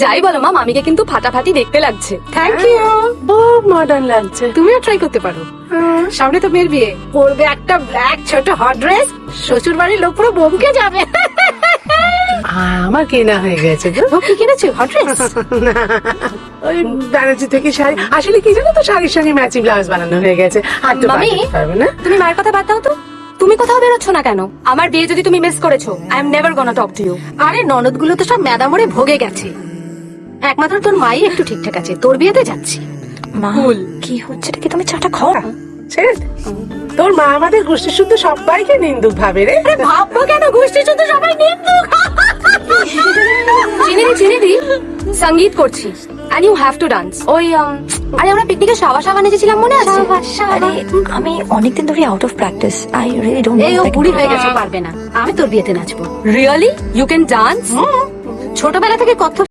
যাই বলো মা মামিকে কিন্তু ফাটাফাটি দেখতে লাগছে। থ্যাংক ইউ খুব মডার্ন লাগছে। তুমিও ট্রাই করতে পারো। সামনে তো মেয়ের বিয়ে। পরবে একটা ব্ল্যাক ছোট হট ড্রেস শ্বশুর বাড়ির লোক পুরো বমকে যাবে। আমার কেনা হয়ে গেছে ও কি কিনেছো? হট ড্রেস ওই ব্যানার্জি থেকে শাড়ি। আসলে কি জানো তো শাড়ির সঙ্গে ম্যাচিং ব্লাউজ বানানো হয়ে গেছে। আর তো মামি? পারবে না। তুমি মায়ের কথা বাদ দাও তো। তুমি কোথাও বেরোচ্ছ না কেন? আমার বিয়ে যদি তুমি মিস করেছ I am never gonna talk to you আরে ননদগুলো তো সব ম্যাদামরে ভোগে গেছে। একমাত্র তোর মাই একটু ঠিকঠাক আছে। তোর বিয়েতে যাচ্ছি। মা কি হচ্ছে? কি তুমি চাটা খাও? ছেড়ে তোর মা আমাদের গোষ্ঠী শুদ্ধ সবাইকে নিন্দুক ভাবে রে। ভাববো কেন? গোষ্ঠী শুধু সবাই নিন্দু চিনি দি চিনি দি। সংগীত করছি। And you have to dance ওই আরে আমরা পিকনিকে সাবা সাবা নেচেছিলাম মনে আছে? আরে আমি অনেকদিন ধরে out of practice I really don't এই ও বুড়ি হয়ে গেছে পারবে না। আমি তোর বিয়েতে নাচবো। রিয়েলি ইউ ক্যান ডান্স ছোটবেলা থেকে কত